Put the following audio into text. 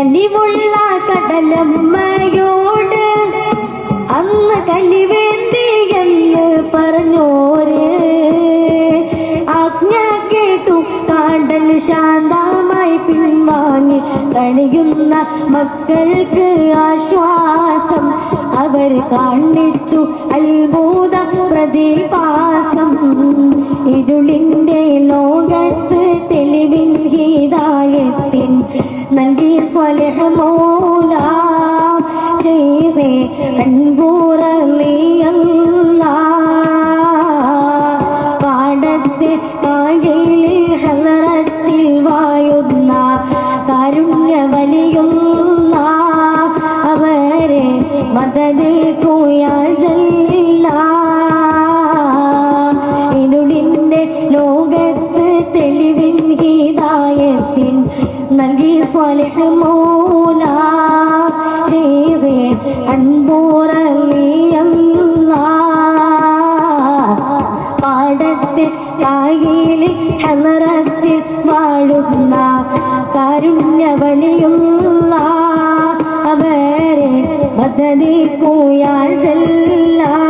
കനിവുള്ള കടലമ്മയോട് അന്ന് കലിവേന്തി എന്ന് പറഞ്ഞോര്. ആജ്ഞ കേട്ടു കാണ്ടൽ ശാന്തമായി പിൻവാങ്ങി കണിയുന്ന മക്കൾക്ക് ആശ്വാസം. അവർ കാണിച്ചു അത്ഭുത പ്രതിഭാസം. ഇരുളിന്റെ ലോകത്ത് തെളിവിൻ ഹിതായത്തിൻ നൽകി സ്വലഹ മോല ചെയ്തേ അൻപൂറലിയല്ല പാടത്ത് കായലിൽ ഹലറത്തിൽ വായുന്ന കാരുണ്യ വലിയുന്ന അവരെ മതതേ കൂയാജല്ല ഇരുളിന്റെ സ്വലഹ മൂല ചെയ്തേ അൻപൂറലിയല്ല. പാടത്ത് കായലിൽ ഹലറത്തിൽ വാഴുന്ന കാരുണ്യവലിയുള്ള. അവരെ കൂയാൽ ചെല്ല.